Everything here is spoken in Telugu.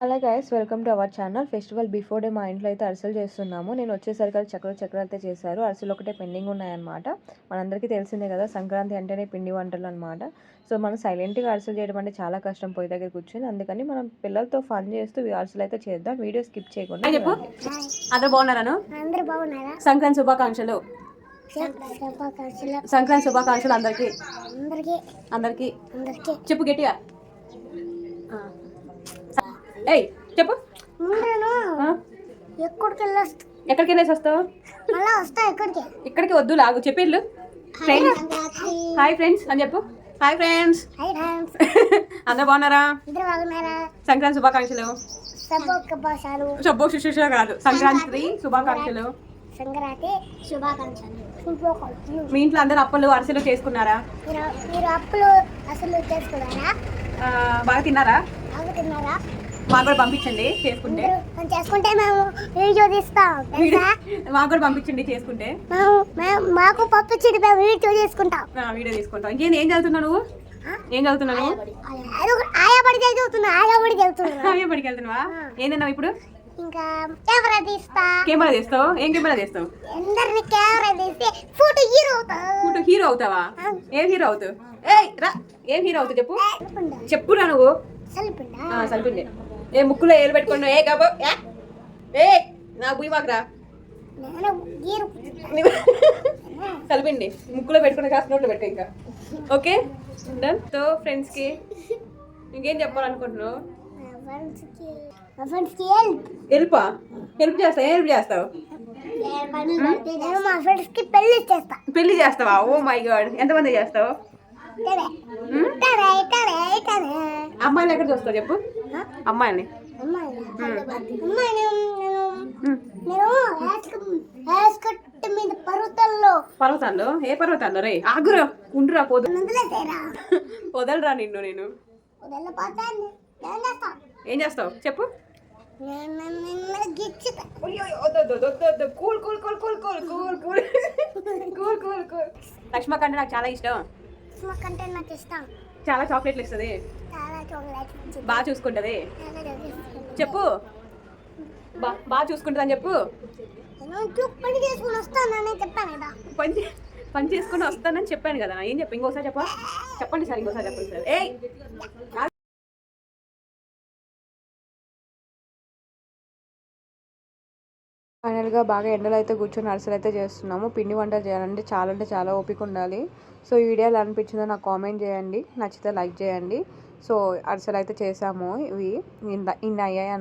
Hello guys welcome to our channel. Festival before day మా ఇంట్లో అయితే అరిసెలు చేస్తున్నాము. నేను వచ్చేసరికి అది చక్కెర చక్కెర అయితే చేశారు. అరిసెలు ఒకటే పెండింగ్ ఉన్నాయన్నమాట. మనందరికీ తెలిసిందే కదా సంక్రాంతి అంటేనే పిండి వంటలు అనమాట సో మనం సైలెంట్గా అరిసెలు చేయడం అంటే చాలా కష్టం పొయ్యి దగ్గర కూర్చొని. అందుకని మనం పిల్లలతో ఫన్ చేస్తూ అరిసెలు అయితే చేద్దాం. వీడియో స్కిప్ చేయకుండా హాయ్ చెప్పు. అందరు బాగున్నారాను సంక్రాంతి శుభాకాంక్షలు. శుభాకాంక్షలు. సంక్రాంతి శుభాకాంక్షలు అందరికి. అందరికీ. అందరికి. అందరికీ. చెప్పు గట్టిగా. ఆ. ఏయ్ చెప్పు? ఎక్కడికి వెళ్ళొస్తా ఎక్కడికి వెళ్ళేసి వస్తావు మళ్ళా వస్తా ఎక్కడికి? ఇక్కడికి వద్దు లాగు. చెప్పేళ్ళు ఫ్రెండ్స్ హాయ్ ఫ్రెండ్స్ అని చెప్పు. హాయ్ ఫ్రెండ్స్ హై డాన్స్ అందరు బాగున్నారా? అందరూ బాగున్నారా? సంక్రాంతి శుభాకాంక్షలు. సబ్బొక్క భాషలు శుభో శుశ్రూష కాదు సంక్రాంతి శుభాకాంక్షలు. సంక్రాంతి శుభాకాంక్షలు. మీ ఇంట్లో అందరు అప్పలు అరిసెలు చేసుకున్నారా? మీరు అప్పులు అసలు చేసుకున్నారా? బాగా తిన్నారా? తాగుతున్నారా మాకు కూడా పంపించండి చేసుకుంటే. చేసుకుంటే మేము వీడియో తీస్తాం తెలుసా? మాకు కూడా పంపించండి చేసుకుంటే. మాకు మేము వీడియో చేసుకుంటాం ఆ, వీడియో తీసుకుంటాం. ఇంకేం ఏం చదువుతున్నావు నువ్వు? చదువుతున్నావు చదువుతున్నా వెళ్తున్నావా తిన్నావు ఇప్పుడు? ఇంకా కెమెరా తీస్తా. కెమెరా తీస్తావు? ఏం కెమెరా తీస్తావు? అందరిని కెమెరా తీసి ఫోటో హీరో అవుతా. ఫోటో హీరో అవుతావా? ఏం హీరో అవుతావు? ఏయ్ రా. ఏం హీరో అవుతావు చెప్పు? చెప్పురా నువ్వు. సలిపిండా. ఏ ముక్కులో ఏలు పెట్టుకున్నావు? ఏ కాబో ఏ? నా బుయ్యి మాకురా కలిపిండి. ముక్కులో పెట్టుకుని కాస్త నోట్లో పెట్టు ఇంకా. ఓకే? డన్ సో ఫ్రెండ్స్కి ఇంకేం చెప్పాలనుకుంటున్నావు? హెల్ప్? చేస్తావు హెల్ప్ చేస్తావు? నేను మా ఫ్రెండ్స్కి పెళ్ళి చేస్తా. పెళ్ళి చేస్తావా? ఓ మై గాడ్ ఎంతమంది చేస్తావు? అమ్మాయిని ఎక్కడ చూస్తావు చెప్పు? అమ్మాయిని. పర్వతాల్లో ఏ పర్వతాల్లో రే? ఆగురా ఉండురా పోదు. వదలరా నిన్ను నేను. ఏం చేస్తావు? చెప్పు. లక్ష్మకంటే నాకు చాలా ఇష్టం. కంటే నాకు ఇష్టం. చాలా చాక్లెట్లు ఇస్తుంది. చాలా బాగా చూసుకుంటది. చెప్పు. బాగా చూసుకుంటుందని చెప్పు. పని చేసుకుని వస్తానని చెప్పాను కదా. పని పని చేసుకుని వస్తానని చెప్పాను కదా. ఏం చెప్పు ఇంకోసారి చెప్పా. చెప్పండి సార్ ఇంకోసారి చెప్పండి సార్. ఏయ్! ఫైనల్గా బాగా ఎండలు అయితే కూర్చొని అరిసెలు అయితే చేస్తున్నాము. పిండి వంటలు చేయాలంటే చాలా అంటే చాలా ఓపిక ఉండాలి. సో ఈ వీడియో ఎలా అనిపించిందో నాకు కామెంట్ చేయండి. నచ్చితే లైక్ చేయండి. సో అరిసెలు అయితే చేసాము. ఇవి ఇన్ ఇన్ని అయ్యాయి